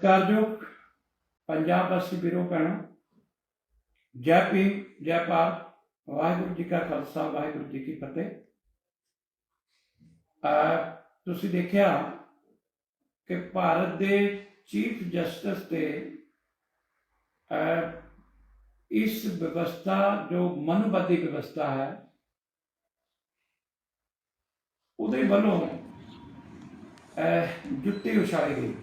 ਸਤਿਕਾਰਯੋਗ ਪੰਜਾਬ ਵਾਸੀ ਵੀਰੋ ਭੈਣੋ, ਜੈ ਭੀਮ, ਜੈ ਭਾਰਤ, ਵਾਹਿਗੁਰੂ ਜੀ ਕਾ ਖਾਲਸਾ, ਵਾਹਿਗੁਰੂ ਜੀ ਕੀ ਫਤਿਹ। ਅਹ ਤੁਸੀਂ ਦੇਖਿਆ ਕਿ ਭਾਰਤ ਦੇ ਚੀਫ ਜਸਟਿਸ ਤੇ, ਅਹ ਇਸ ਵਿਵਸਥਾ, ਜੋ ਮਨੁਵਾਦੀ ਵਿਵਸਥਾ ਹੈ, ਉਹਦੇ ਵੱਲੋਂ, ਅਹ ਜੁੱਤੀ ਉਛਾਲੀ ਗਈ।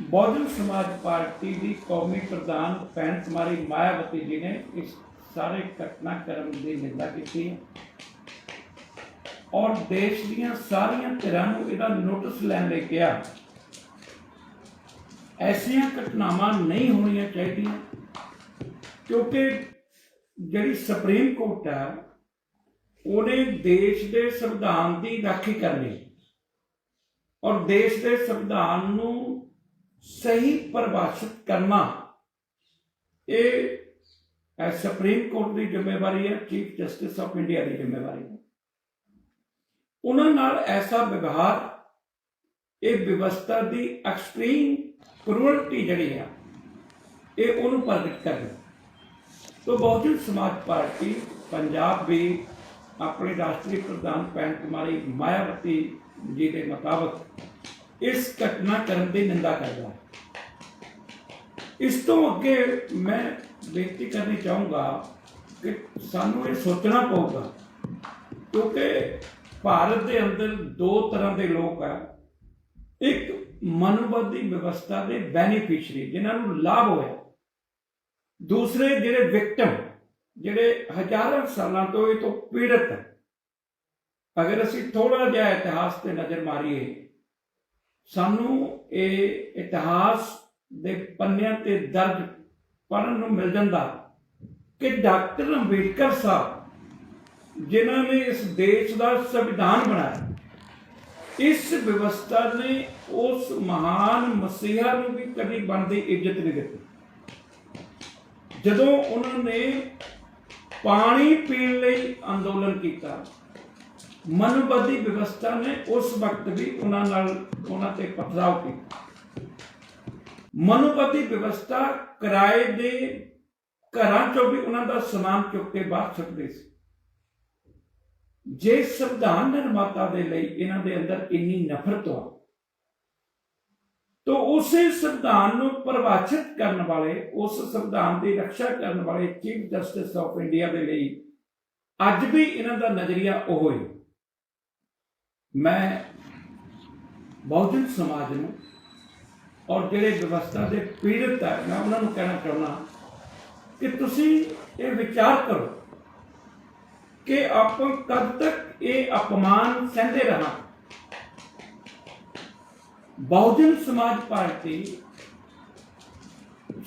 ਬਹੁਜਨ ਸਮਾਜ ਪਾਰਟੀ ਦੀ ਕੌਮੀ ਪ੍ਰਧਾਨ ਭੈਣ ਕੁਮਾਰੀ ਮਾਇਆਵਤੀ ਜੀ ਨੇ ਇਸ ਸਾਰੇ ਘਟਨਾਕ੍ਰਮ ਦੀ ਨਿੰਦਾ ਕੀਤੀ ਔਰ ਦੇਸ਼ ਦੀਆਂ ਸਾਰੀਆਂ ਧਿਰਾਂ ਨੂੰ ਇਹਦਾ ਨੋਟਿਸ ਲੈਣ ਲਈ ਕਿਹਾ, ਐਸੀਆਂ ਘਟਨਾਵਾਂ ਨਹੀਂ ਹੋਣੀਆਂ ਚਾਹੀਦੀਆਂ, ਕਿਉਂਕਿ ਜਿਹੜੀ ਸੁਪਰੀਮ ਕੋਰਟ ਹੈ, ਉਹਨੇ ਦੇਸ਼ ਦੇ ਸੰਵਿਧਾਨ ਦੀ ਰਾਖੀ ਕਰਨੀ ਔਰ ਦੇਸ਼ ਦੇ ਸੰਵਿਧਾਨ ਨੂੰ ਸਹੀ ਪਰਿਭਾਸ਼ਿਤ ਕਰਨਾ। ਇਹ ਸੁਪਰੀਮ ਕੋਰਟ ਦੀ ਜ਼ਿੰਮੇਵਾਰੀ ਹੈ ਚੀਫ ਜਸਟਿਸ ਆਫ ਇੰਡੀਆ ਦੀ ਜ਼ਿੰਮੇਵਾਰੀ ਹੈ। ਉਹਨਾਂ ਨਾਲ ਐਸਾ ਵਿਵਹਾਰ, ਇਹ ਵਿਵਸਥਾ ਦੀ ਐਕਸਟ੍ਰੀਮ ਕਰੂਅਲਟੀ ਜਿਹੜੀ ਹੈ, ਇਹ ਉਹਨੂੰ ਪ੍ਰਗਟ ਕਰਦਾ ਤੋ ਬਹੁਜਨ ਸਮਾਜ ਪਾਰਟੀ ਪੰਜਾਬ ਵੀ ਆਪਣੇ ਰਾਸ਼ਟਰੀ ਪ੍ਰਧਾਨ ਭੈਣ ਕੁਮਾਰੀ ਮਾਇਆਵਤੀ ਜੀ ਦੇ ਮੁਤਾਬਕ ਇਸ ਘਟਨਾ ਕਰਨ ਦੀ ਨਿੰਦਾ ਕਰਦਾ ਹੈ। ਇਸ ਤੋਂ ਅੱਗੇ ਮੈਂ ਬੇਨਤੀ ਕਰਨੀ ਚਾਹੂੰਗਾ ਕਿ ਸਾਨੂੰ ਇਹ ਸੋਚਣਾ ਪਊਗਾ, ਕਿਉਂਕਿ ਭਾਰਤ ਦੇ ਅੰਦਰ ਦੋ ਤਰ੍ਹਾਂ ਦੇ ਲੋਕ ਆ। ਇੱਕ ਮਨੁਵਾਦੀ ਵਿਵਸਥਾ ਦੇ ਬੈਨੀਫੀਸ਼ਰੀ ਜਿਨ੍ਹਾਂ ਨੂੰ ਲਾਭ ਹੋਇਆ। ਦੂਸਰੇ ਜਿਹੜੇ ਵਿਕਟਮ ਜਿਹੜੇ ਹਜ਼ਾਰਾਂ ਸਾਲਾਂ ਤੋਂ ਇਹ ਤੋਂ ਪੀੜਤ ਹੈ ਅਗਰ ਅਸੀਂ ਥੋੜਾ ਜਿਹਾ ਇਤਿਹਾਸ ਤੇ ਨਜ਼ਰ ਮਾਰੀਏ, ਸਾਨੂੰ ਇਹ ਇਤਿਹਾਸ ਦੇ ਪੰਨਿਆਂ ਤੇ ਦਰਜ ਪੜਨ ਨੂੰ ਮਿਲ ਜਾਂਦਾ ਕਿ ਡਾਕਟਰ ਅੰਬੇਡਕਰ ਸਾਹਿਬ, ਜਿਨ੍ਹਾਂ ਨੇ ਇਸ ਦੇਸ਼ ਦਾ ਸੰਵਿਧਾਨ ਬਣਾਇਆ, ਇਸ ਵਿਵਸਥਾ ਨੇ ਉਸ ਮਹਾਨ ਮਸੀਹਾ ਨੂੰ ਵੀ ਕਦੀ ਬਣਦੀ ਇੱਜ਼ਤ ਨਹੀਂ ਦਿੱਤੀ। ਜਦੋਂ ਉਹਨਾਂ ਨੇ ਪਾਣੀ ਪੀਣ ਲਈ ਅੰਦੋਲਨ ਕੀਤਾ ਮਨੁਵਾਦੀ ਵਿਵਸਥਾ ਨੇ ਉਸ ਵਕਤ ਵੀ ਉਹਨਾਂ ਨਾਲ ਉਹਨਾਂ ਤੇ ਪਥਰਾਵ ਕੀਤਾ। ਮਨੁਵਾਦੀ ਵਿਵਸਥਾ ਕਿਰਾਏ ਦੇ ਘਰਾਂ ਚੋਂ ਵੀ ਉਹਨਾਂ ਦਾ ਸਮਾਨ ਚੁੱਕ ਕੇ ਬਾਹਰ ਸੁੱਟਦੇ ਸੀ। ਜੇ ਸੰਵਿਧਾਨ ਨਿਰਮਾਤਾ ਦੇ ਲਈ ਇਹਨਾਂ ਦੇ ਅੰਦਰ ਇੰਨੀ ਨਫ਼ਰਤ ਹੋ ਤੋ ਉਸੇ ਸੰਵਿਧਾਨ ਨੂੰ ਪਰਿਭਾਸ਼ਿਤ ਕਰਨ ਵਾਲੇ, ਉਸ ਸੰਵਿਧਾਨ ਦੀ ਰੱਖਿਆ ਕਰਨ ਵਾਲੇ ਚੀਫ ਜਸਟਿਸ ਆਫ ਇੰਡੀਆ ਦੇ ਲਈ ਅੱਜ ਵੀ ਇਹਨਾਂ ਦਾ ਨਜ਼ਰੀਆ ਉਹ ਹੀ। ਮੈਂ ਬਹੁਜਨ ਸਮਾਜ ਨੂੰ ਔਰ ਜਿਹੜੇ ਵਿਵਸਥਾ ਦੇ ਪੀੜਤ ਹੈ, ਮੈਂ ਉਹਨਾਂ ਨੂੰ ਕਹਿਣਾ ਚਾਹੁੰਦਾ ਕਿ ਤੁਸੀਂ ਇਹ ਵਿਚਾਰ ਕਰੋ ਕਿ ਆਪਾਂ ਕਦ ਤੱਕ ਇਹ ਅਪਮਾਨ ਸਹਿੰਦੇ ਰਹਾਂ। ਬਹੁਜਨ ਸਮਾਜ ਪਾਰਟੀ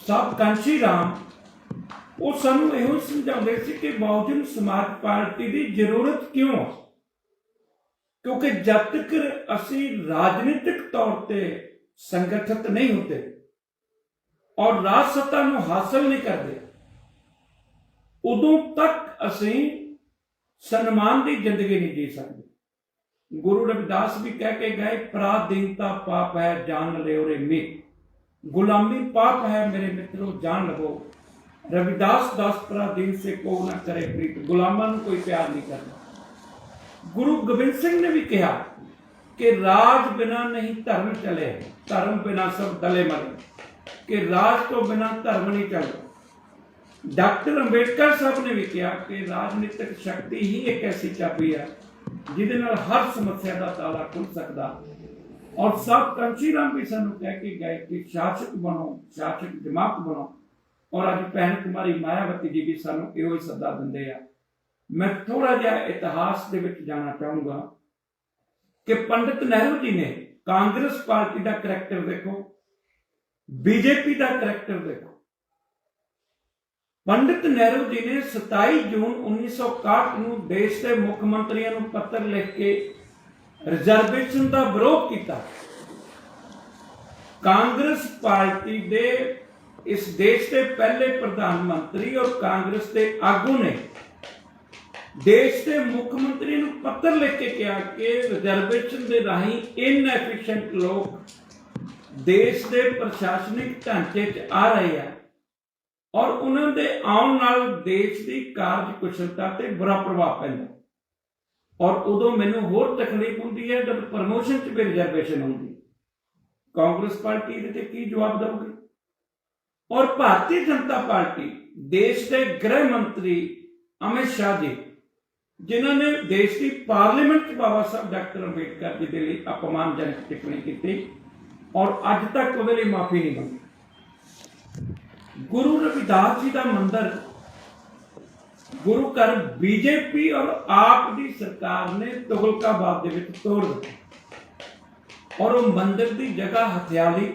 ਸਭ ਕਾਂਚੀ ਰਾਮ, ਉਹ ਸਾਨੂੰ ਇਹੋ ਸਮਝਾਉਂਦੇ ਸੀ ਕਿ ਬਹੁਜਨ ਸਮਾਜ ਪਾਰਟੀ ਦੀ ਜ਼ਰੂਰਤ ਕਿਉਂ ਹੈ ਕਿਉਂਕਿ ਜਦ ਤੱਕ ਅਸੀਂ ਰਾਜਨੀਤਿਕ ਤੌਰ ਤੇ ਸੰਗਠਿਤ ਨਹੀਂ ਹੁੰਦੇ ਔਰ ਰਾਜ ਸੱਤਾ ਨੂੰ ਹਾਸਲ ਨਹੀਂ ਕਰਦੇ ਉਦੋਂ ਤੱਕ ਅਸੀਂ ਸਨਮਾਨ ਦੀ ਜ਼ਿੰਦਗੀ ਨਹੀਂ ਜੀ ਸਕਦੇ ਗੁਰੂ ਰਵਿਦਾਸ ਵੀ ਕਹਿ ਕੇ ਗਏ ਪ੍ਰਾਦੀਨਤਾ ਪਾਪ ਹੈ ਜਾਣ ਲਿਓ ਰੇ ਮੇ ਗੁਲਾਮੀ ਪਾਪ ਹੈ ਮੇਰੇ ਮਿੱਤਰੋ ਜਾਣ ਲਵੋ ਰਵਿਦਾਸ ਦਾਸ ਪ੍ਰਾਦੀਨ ਸੇ ਕੋ ਨਾ ਕਰੇ ਪ੍ਰੀਤ ਗੁਲਾਮਾਂ ਨੂੰ ਕੋਈ ਪਿਆਰ ਨਹੀਂ ਕਰਦਾ ਗੁਰੂ ਗੋਬਿੰਦ ਸਿੰਘ ਨੇ ਵੀ ਕਿਹਾ ਕਿ ਰਾਜ ਬਿਨਾ ਨਹੀਂ ਧਰਮ ਚਲੇ, ਧਰਮ ਬਿਨਾ ਸਭ ਦਲੇ ਮਰੇ ਕਿ ਰਾਜ ਤੋਂ ਬਿਨਾ ਧਰਮ ਨਹੀਂ ਚੱਲਦਾ ਡਾਕਟਰ ਅੰਬੇਡਕਰ ਸਾਹਿਬ ਨੇ ਵੀ ਕਿਹਾ ਕਿ ਰਾਜਨੀਤਿਕ ਸ਼ਕਤੀ ਹੀ ਇੱਕ ਐਸੀ ਚਾਬੀ ਹੈ, ਜਿਹਦੇ ਨਾਲ ਹਰ ਸਮੱਸਿਆ ਦਾ ਤਾਲਾ ਖੁੱਲ ਸਕਦਾ। ਔਰ ਸਭ ਕੰਚੀਰਾਮ ਵੀ ਸਾਨੂੰ ਕਹਿ ਕੇ ਗਏ ਕਿ ਸ਼ਾਸਕ ਬਣੋ, ਸ਼ਾਸਕ ਦਿਮਾਗ ਬਣੋ। ਔਰ ਅੱਜ ਭੈਣ ਕੁਮਾਰੀ ਮਾਇਆਵਤੀ ਜੀ ਵੀ ਸਾਨੂੰ ਇਹੋ ਹੀ ਸੱਦਾ ਦਿੰਦੇ ਆ। ਮੈਂ ਥੋੜਾ ਜਿਹਾ ਇਤਿਹਾਸ ਦੇ ਵਿੱਚ ਜਾਣਾ ਚਾਹੂੰਗਾ। ਕਿ ਪੰਡਿਤ ਨਹਿਰੂ ਜੀ ਨੇ ਕਾਂਗਰਸ ਪਾਰਟੀ ਦਾ ਕਰੈਕਟਰ ਦੇਖੋ, ਬੀਜੇਪੀ ਦਾ ਕਰੈਕਟਰ ਦੇਖੋ। ਪੰਡਿਤ ਨਹਿਰੂ ਜੀ ਨੇ 27 ਜੂਨ 1961 ਨੂੰ ਦੇਸ਼ ਦੇ ਮੁੱਖ ਮੰਤਰੀਆਂ ਨੂੰ ਪੱਤਰ ਲਿਖ ਕੇ ਰਿਜ਼ਰਵੇਸ਼ਨ ਦਾ ਵਿਰੋਧ ਕੀਤਾ। ਕਾਂਗਰਸ ਪਾਰਟੀ ਦੇ ਇਸ ਦੇਸ਼ ਦੇ ਪਹਿਲੇ ਪ੍ਰਧਾਨ ਮੰਤਰੀ ਔਰ ਕਾਂਗਰਸ ਦੇ ਆਗੂ ਨੇ ਦੇਸ਼ ਦੇ ਮੁੱਖ ਮੰਤਰੀ ਨੂੰ ਪੱਤਰ ਲਿਖ ਕੇ ਕਿਹਾ ਕਿ ਰਿਜ਼ਰਵੇਸ਼ਨ ਦੇ ਰਾਹੀਂ ਇਨਐਫੀਸ਼ੀਐਂਟ ਲੋਕ ਦੇਸ਼ ਦੇ ਪ੍ਰਸ਼ਾਸਨਿਕ ਢਾਂਚੇ 'ਚ ਆ ਰਹੇ ਆ ਔਰ ਉਹਨਾਂ ਦੇ ਆਉਣ ਨਾਲ ਦੇਸ਼ ਦੀ ਕਾਰਜ ਕੁਸ਼ਲਤਾ ਤੇ ਬੁਰਾ ਪ੍ਰਭਾਵ ਪੈਂਦਾ। ਔਰ ਉਦੋਂ ਮੈਨੂੰ ਹੋਰ ਤਕਲੀਫ ਹੁੰਦੀ ਹੈ ਜਦ ਪ੍ਰਮੋਸ਼ਨ 'ਚ ਵੀ ਰਿਜ਼ਰਵੇਸ਼ਨ ਹੁੰਦੀ। ਕਾਂਗਰਸ ਪਾਰਟੀ ਇਹਦੇ ਤੇ ਕੀ ਜਵਾਬ ਦੇਊਗੀ? ਔਰ ਭਾਰਤੀ ਜਨਤਾ ਪਾਰਟੀ, ਦੇਸ਼ ਦੇ ਗ੍ਰਹਿ ਮੰਤਰੀ ਅਮਿਤ ਸ਼ਾਹ ਜੀ ਜਿਨ੍ਹਾਂ ਨੇ ਦੇਸ਼ ਦੀ ਪਾਰਲੀਮੈਂਟ 'ਚ ਬਾਬਾ ਸਾਹਿਬ ਡਾਕਟਰ ਅੰਬੇਡਕਰ ਜੀ ਦੇ ਲਈ ਅਪਮਾਨਜਨਕ ਟਿੱਪਣੀ ਕੀਤੀ ਔਰ ਅੱਜ ਤੱਕ ਉਹਦੇ ਲਈ ਮਾਫੀ ਨਹੀਂ ਮੰਗੀ। ਗੁਰੂ ਰਵਿਦਾਸ ਜੀ ਦਾ ਮੰਦਿਰ, ਗੁਰੂ ਘਰ ਬੀਜੇਪੀ ਔਰ ਆਪ ਦੀ ਸਰਕਾਰ ਨੇ ਤੁਗਲਕਾਬਾਦ ਦੇ ਵਿੱਚ ਤੋੜ ਦਿੱਤਾ। ਔਰ ਉਹ ਮੰਦਿਰ ਦੀ ਜਗ੍ਹਾ ਹਥਿਆਲੀ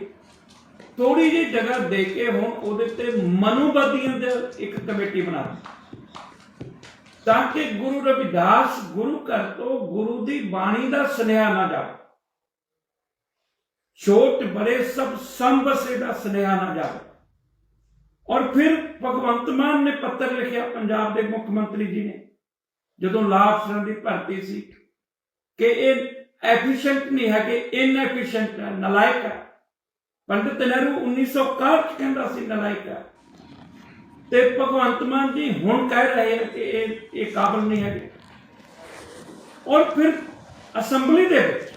ਥੋੜੀ ਜਿਹੀ ਜਗ੍ਹਾ ਦੇ ਕੇ ਹੁਣ ਉਹਦੇ ਤੇ ਮਨੂਵਾਦੀਆਂ ਦੇ ਇੱਕ ਕਮੇਟੀ ਬਣਾ ਦਿੱਤੀ। ਤਾਂ ਕਿ ਗੁਰੂ ਰਵਿਦਾਸ, ਗੁਰੂ ਘਰ ਤੋਂ ਗੁਰੂ ਦੀ ਬਾਣੀ ਦਾ ਸੁਨੇਹਾ ਨਾ ਜਾਵੇ। ਛੋਟ ਬੜੇ ਸਭ ਸੰਬਸੇ ਦਾ ਸੁਨੇਹਾ ਨਾ ਜਾਵੇ। ਔਰ ਫਿਰ ਭਗਵੰਤ ਮਾਨ ਨੇ ਪੱਤਰ ਲਿਖਿਆ ਪੰਜਾਬ ਦੇ ਮੁੱਖ ਮੰਤਰੀ ਜੀ ਨੇ, ਜਦੋਂ ਲਾਭ ਅਫਸਰਾਂ ਦੀ ਭਰਤੀ ਸੀ ਕਿ ਇਹ ਐਫੀਸ਼ੀਐਂਟ ਨਹੀਂ ਹੈ ਕਿ ਇਨਐਫੀਸ਼ੀਐਂਟ ਹੈ, ਨਲਾਇਕ ਹੈ। ਪੰਡਿਤ ਨਹਿਰੂ 1961 ਚ ਕਹਿੰਦਾ ਸੀ, ਨਲਾਇਕ ਹੈ। ਤੇ ਭਗਵੰਤ ਮਾਨ ਜੀ ਹੁਣ ਕਹਿ ਰਹੇ ਹੈ ਕਿ ਇਹ ਇਹ ਕਾਬਲ ਨਹੀਂ ਹੈਗੇ। ਔਰ ਫਿਰ ਅਸੈਂਬਲੀ ਦੇ ਵਿੱਚ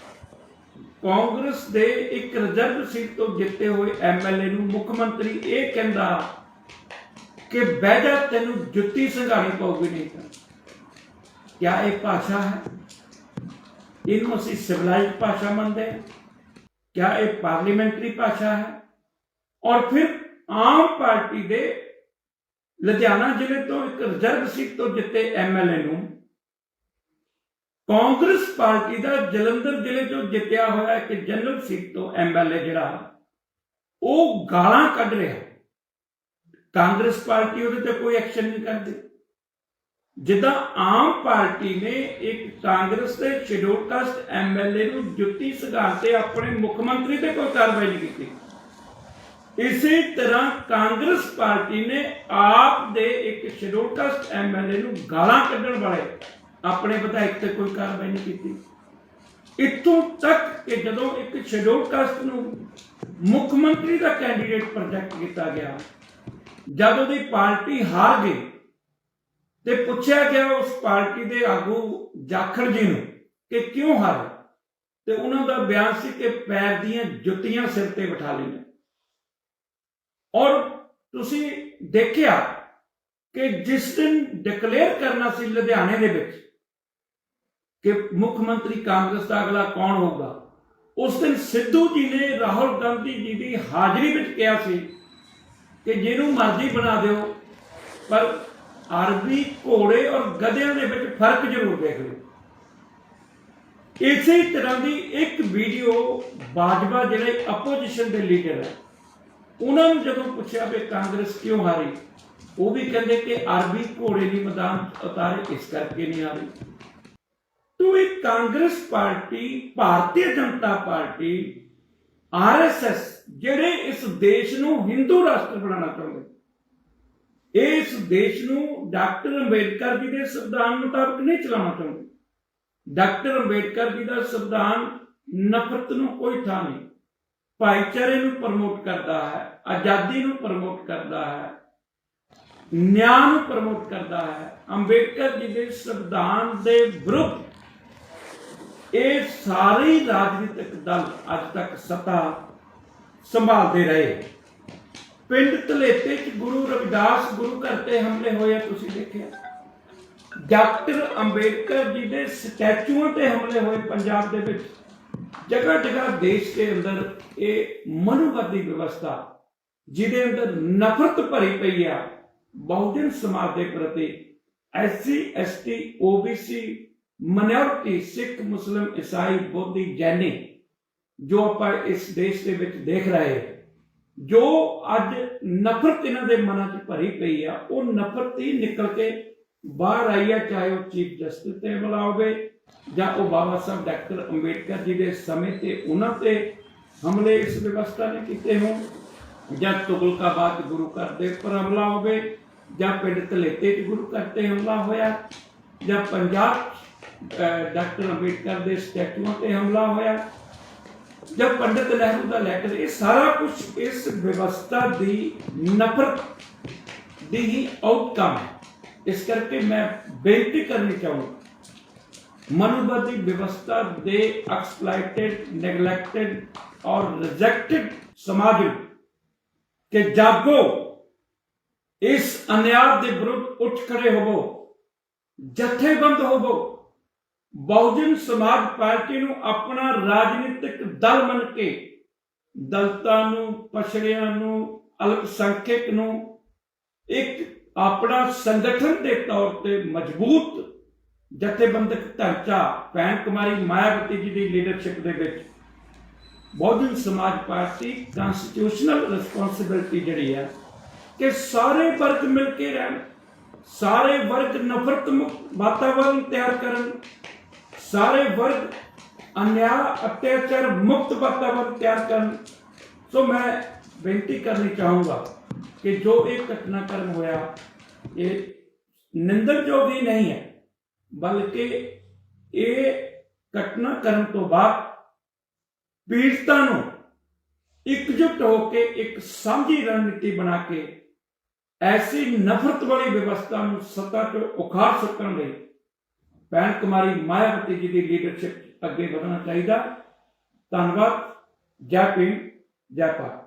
ਕਾਂਗਰਸ ਦੇ ਇੱਕ ਰਿਜ਼ਰਵ ਸੀਟ ਤੋਂ ਜਿੱਤੇ ਹੋਏ ਐਮਐਲਏ ਨੂੰ ਮੁੱਖ ਮੰਤਰੀ ਇਹ ਕਹਿੰਦਾ ਕਿ ਬਹਿ ਜਾ, ਤੈਨੂੰ ਜੁੱਤੀ ਸੰਘਾਣੀ ਪਊਗੀ ਨਹੀਂ ਤਾਂ। ਕਿਆ ਇਹ ਭਾਸ਼ਾ ਹੈ? ਇਹਨੂੰ ਅਸੀਂ ਸਿਵਲਾਈਜ਼ ਭਾਸ਼ਾ ਮੰਨਦੇ ਹਾਂ। ਕਿਆ ਇਹ ਪਾਰਲੀਮੈਂਟਰੀ ਭਾਸ਼ਾ ਹੈ? ਔਰ ਫਿਰ ਆਮ ਪਾਰਟੀ ਦੇ ਲੁਧਿਆਣਾ ਜ਼ਿਲ੍ਹੇ ਤੋਂ ਇੱਕ ਰਿਜ਼ਰਵ ਸੀਟ ਤੋਂ ਜਿੱਤੇ ਐਮਐਲਏ ਨੂੰ। ਕਾਂਗਰਸ ਪਾਰਟੀ ਦਾ ਜਲੰਧਰ ਜ਼ਿਲ੍ਹੇ ਤੋਂ ਜਿੱਤਿਆ ਹੋਇਆ ਇੱਕ ਜਨਰਲ ਸੀਟ ਤੋਂ ਐਮਐਲਏ ਜਿਹੜਾ, ਉਹ ਗਾਲਾਂ ਕੱਢ ਰਿਹਾ। ਕਾਂਗਰਸ ਪਾਰਟੀ ਉਹਦੇ ਤੇ ਕੋਈ ਐਕਸ਼ਨ ਨਹੀਂ ਕਰਦੀ। ਜਿੱਦਾਂ ਆਮ ਪਾਰਟੀ ਨੇ ਇੱਕ ਕਾਂਗਰਸ ਦੇ ਸ਼ਡਿਊਲ ਕਾਸਟ ਐਮਐਲਏ ਨੂੰ ਜੁੱਤੀ ਸਗਾ ਤੇ ਆਪਣੇ ਮੁੱਖ ਮੰਤਰੀ ਤੇ ਕੋਈ ਕਾਰਵਾਈ ਨਹੀਂ ਕੀਤੀ। ਇਸੇ ਤਰ੍ਹਾਂ ਕਾਂਗਰਸ ਪਾਰਟੀ ਨੇ ਆਪ ਦੇ ਇੱਕ ਸ਼ਡਿਊਲ ਕਾਸਟ ਐਮਐਲਏ ਨੂੰ ਗਾਲਾਂ ਕੱਢਣ ਵਾਲੇ ਆਪਣੇ ਵਿਧਾਇਕ ਤੇ ਕੋਈ ਕਾਰਵਾਈ ਨਹੀਂ ਕੀਤੀ। ਇੱਥੋਂ ਤੱਕ ਕਿ ਜਦੋਂ ਇੱਕ ਸ਼ਡਿਊਲ ਨੂੰ ਮੁੱਖ ਮੰਤਰੀ ਦਾ ਕੈਂਡੀਡੇਟ ਪ੍ਰੋਜੈਕਟ ਕੀਤਾ ਗਿਆ, ਜਦ ਉਹਦੀ ਪਾਰਟੀ ਹਾਰ ਗਈ ਤੇ ਪੁੱਛਿਆ ਗਿਆ ਉਸ ਪਾਰਟੀ ਦੇ ਆਗੂ ਜਾਖੜ ਜੀ ਨੂੰ ਕਿ ਕਿਉਂ ਹਾਰੇ? ਤੇ ਉਹਨਾਂ ਦਾ ਬਿਆਨ ਸੀ ਕਿ ਪੈਰ ਦੀਆਂ ਜੁੱਤੀਆਂ ਸਿਰ ਤੇ ਬਿਠਾ ਲਈਆਂ। ਔਰ ਤੁਸੀਂ ਦੇਖਿਆ ਕਿ ਜਿਸ ਦਿਨ ਡਿਕਲੇਅਰ ਕਰਨਾ ਸੀ ਲੁਧਿਆਣੇ ਦੇ ਵਿੱਚ ਕਿ ਮੁੱਖ ਮੰਤਰੀ ਕਾਂਗਰਸ ਦਾ ਅਗਲਾ ਕੌਣ ਹੋਊਗਾ, ਉਸ ਦਿਨ ਸਿੱਧੂ ਜੀ ਨੇ ਰਾਹੁਲ ਗਾਂਧੀ ਜੀ ਦੀ ਹਾਜ਼ਰੀ ਵਿੱਚ ਕਿਹਾ ਸੀ ਕਿ ਜਿਹਨੂੰ ਮਰਜ਼ੀ ਬਣਾ ਦਿਓ, ਪਰ ਅਰਬੀ ਘੋੜੇ ਔਰ ਗਧਿਆਂ ਦੇ ਵਿੱਚ ਫ਼ਰਕ ਜ਼ਰੂਰ ਦੇਖ ਲਿਓ। ਇਸੇ ਤਰ੍ਹਾਂ ਦੀ ਇੱਕ ਵੀਡੀਓ ਬਾਜਵਾ, ਜਿਹੜੇ ਆਪੋਜੀਸ਼ਨ ਦੇ ਲੀਡਰ ਹੈ ਉਹਨਾਂ ਨੂੰ ਜਦੋਂ ਪੁੱਛਿਆ ਵੀ ਕਾਂਗਰਸ ਕਿਉਂ ਹਾਰੀ, ਉਹ ਵੀ ਕਹਿੰਦੇ ਕਿ ਅਰਬੀ ਘੋੜੇ ਦੀ ਮੈਦਾਨ 'ਚ ਉਤਾਰੇ, ਇਸ ਕਰਕੇ ਨਹੀਂ ਹਾਰੀ। ਤੂੰ ਇਹ Congress party, Bharatiya Janata party RSS ਜਿਹੜੇ ਇਸ ਦੇਸ਼ ਨੂੰ ਹਿੰਦੂ ਰਾਸ਼ਟਰ ਬਣਾਉਣਾ ਚਾਹੁੰਦੇ ਇਹ ਇਸ ਦੇਸ਼ ਨੂੰ ਡਾਕਟਰ ਅੰਬੇਡਕਰ ਜੀ ਦੇ ਸੰਵਿਧਾਨ ਮੁਤਾਬਕ ਨਹੀਂ ਚਲਾਉਣਾ ਚਾਹੁੰਦੇ, ਡਾਕਟਰ ਅੰਬੇਡਕਰ ਜੀ ਦਾ ਸੰਵਿਧਾਨ ਨਫ਼ਰਤ ਨੂੰ ਕੋਈ ਥਾਂ ਨਹੀਂ। ਭਾਈਚਾਰੇ ਨੂੰ ਪ੍ਰਮੋਟ ਕਰਦਾ ਹੈ, ਆਜ਼ਾਦੀ ਨੂੰ ਪ੍ਰਮੋਟ ਕਰਦਾ ਹੈ, ਨਿਆਂ ਨੂੰ ਪ੍ਰਮੋਟ ਕਰਦਾ ਹੈ। ਅੰਬੇਡਕਰ ਜੀ ਦੇ ਸੰਵਿਧਾਨ ਦੇ ਵਿਰੁੱਧ ਇਹ ਸਾਰੇ ਰਾਜਨੀਤਿਕ ਦਲ ਅੱਜ ਤੱਕ ਸੱਤਾ ਸੰਭਾਲਦੇ ਰਹੇ। ਪਿੰਡ ਧਲੇਤੇ ਚ ਗੁਰੂ ਰਵਿਦਾਸ ਗੁਰੂ ਘਰ ਤੇ ਹਮਲੇ ਹੋਏ ਤੁਸੀਂ ਦੇਖਿਆ? ਡਾਕਟਰ ਅੰਬੇਡਕਰ ਜੀ ਦੇ ਸਟੈਚੂਆਂ ਤੇ ਹਮਲੇ ਹੋਏ ਪੰਜਾਬ ਦੇ ਵਿੱਚ। ਜਗ੍ਹਾ ਜਗ੍ਹਾ ਦੇਸ਼ ਦੇ ਅੰਦਰ ਇਹ ਮਨੁਵਾਦੀ ਵਿਵਸਥਾ, ਜਿਹਦੇ ਅੰਦਰ ਨਫ਼ਰਤ ਭਰੀ ਪਈ ਆ, ਬਹੁਜਨ ਸਮਾਜ ਦੇ ਪ੍ਰਤੀ ਐਸਸੀ ਐਸਟੀ ਓਬੀਸੀ ਮਿਨੋਰਟੀ ਸਿੱਖ, ਮੁਸਲਮ, ਈਸਾਈ, ਬੋਧੀ, ਜੈਨੀ, ਜੋ ਆਪਾਂ ਇਸ ਦੇਸ਼ ਦੇ ਵਿੱਚ ਦੇਖ ਰਹੇ ਜੋ ਅੱਜ ਨਫ਼ਰਤ ਇਹਨਾਂ ਦੇ ਮਨਾਂ 'ਚ ਭਰੀ ਪਈ ਆ, ਉਹ ਨਫ਼ਰਤ ਹੀ ਨਿਕਲ ਕੇ ਬਾਹਰ ਆਈ ਆ, ਚਾਹੇ ਉਹ ਚੀਫ ਜਸਟਿਸ ਤੇ ਹਮਲਾ ਹੋਵੇ ਜਾਂ ਉਹ ਬਾਬਾ ਸਾਹਿਬ ਡਾਕਟਰ ਅੰਬੇਡਕਰ ਜੀ ਦੇ ਸਮੇਂ ਤੇ ਉਹਨਾਂ ਤੇ ਹਮਲੇ ਇਸ ਵਿਵਸਥਾ ਨੇ ਕੀਤੇ ਹੋਣ ਜਾਂ ਤੁਗਲਕਾਬਾਦ ਗੁਰੂ ਘਰ ਦੇ ਉੱਪਰ ਹਮਲਾ ਹੋਵੇ ਜਾਂ ਪਿੰਡ ਧਲੇਤੇ 'ਚ ਗੁਰੂ ਘਰ ਤੇ ਹਮਲਾ ਹੋਇਆ ਜਾਂ ਪੰਜਾਬ 'ਚ, ਡਾਕਟਰ ਅੰਬੇਡਕਰ ਦੇ ਸਟੈਚੂਆਂ ਤੇ ਹਮਲਾ ਹੋਇਆ ਜਾਂ ਪੰਡਿਤ ਲਹਿਰੂ ਦਾ ਲੈਟਰ ਇਹ ਸਾਰਾ ਕੁਝ ਇਸ ਵਿਵਸਥਾ ਦੀ ਨਫ਼ਰਤ ਦੀ ਹੀ ਆਊਟਕਮ ਹੈ। ਇਸ ਕਰਕੇ ਮੈਂ ਬੇਨਤੀ ਕਰਨੀ ਚਾਹੂੰਗਾ ਮਨੁਵਾਦੀ ਵਿਵਸਥਾ ਦੇ ਐਕਸਪਲਾਈਟਡ ਨੈਗਲੈਕਟਡ ਔਰ ਰਿਜੈਕਟਡ ਸਮਾਜ ਕਿ ਜਾਗੋ ਇਸ ਅਨਿਆਂ ਦੇ ਵਿਰੁੱਧ ਉੱਠ ਖੜੇ ਹੋਵੋ ਜਥੇਬੰਦ ਹੋਵੋ ਬਹੁਜਨ ਸਮਾਜ ਪਾਰਟੀ ਨੂੰ ਆਪਣਾ ਰਾਜਨੀਤਿਕ ਦਲ ਮੰਨ ਕੇ ਦਲਤਾਂ ਨੂੰ ਪਛੜਿਆਂ ਨੂੰ ਅਲਪਸੰਖਿਅਕ ਨੂੰ ਇੱਕ ਆਪਣਾ ਸੰਗਠਨ ਦੇ ਤੌਰ ਤੇ ਮਜ਼ਬੂਤ ਜਥੇਬੰਦਕ ਢਾਂਚਾ ਭੈਣ ਕੁਮਾਰੀ ਮਾਇਆਵਤੀ ਜੀ ਦੀ ਲੀਡਰਸ਼ਿਪ ਦੇ ਵਿੱਚ। ਬਹੁਜਨ ਸਮਾਜ ਪਾਰਟੀ ਕਨਸਟੀਟਿਊਸ਼ਨਲ ਰਿਸਪੌਂਸਿਬਿਲਟੀ ਜਿਹੜੀ ਹੈ ਕਿ ਸਾਰੇ ਵਰਗ ਮਿਲ ਕੇ ਰਹਿਣ, ਸਾਰੇ ਵਰਗ ਨਫ਼ਰਤ ਮੁਕਤ ਵਾਤਾਵਰਣ ਤਿਆਰ ਕਰਨ, ਸਾਰੇ ਵਰਗ ਅਨਿਆ, ਅਤਿਆਚਾਰ ਮੁਕਤ ਵਾਤਾਵਰਣ ਤਿਆਰ ਕਰਨ। ਸੋ ਮੈਂ ਬੇਨਤੀ ਕਰਨੀ ਚਾਹੂੰਗਾ ਕਿ ਜੋ ਇਹ ਘਟਨਾਕ੍ਰਮ ਹੋਇਆ, ਇਹ ਨਿੰਦਣਯੋਗ ਹੀ ਨਹੀਂ ਹੈ। ਬਲਕਿ ਇਹ ਘਟਨਾ ਕਰਨ ਤੋਂ ਬਾਅਦ ਪੀੜਤਾਂ ਨੂੰ ਇਕਜੁੱਟ ਹੋ ਕੇ ਇੱਕ ਸਾਂਝੀ ਰਣਨੀਤੀ ਬਣਾ ਕੇ ਐਸੀ ਨਫ਼ਰਤ ਵਾਲੀ ਵਿਵਸਥਾ ਨੂੰ ਸੱਤਾ ਤੋਂ ਉਖਾੜ ਸਕਣ ਲਈ ਭੈਣ ਕੁਮਾਰੀ ਮਾਇਆਵਤੀ ਜੀ ਦੀ ਲੀਡਰਸ਼ਿਪ ਅੱਗੇ ਵਧਣਾ ਚਾਹੀਦਾ। ਧੰਨਵਾਦ। ਜੈ ਭੀਮ, ਜੈ ਭਾਰਤ।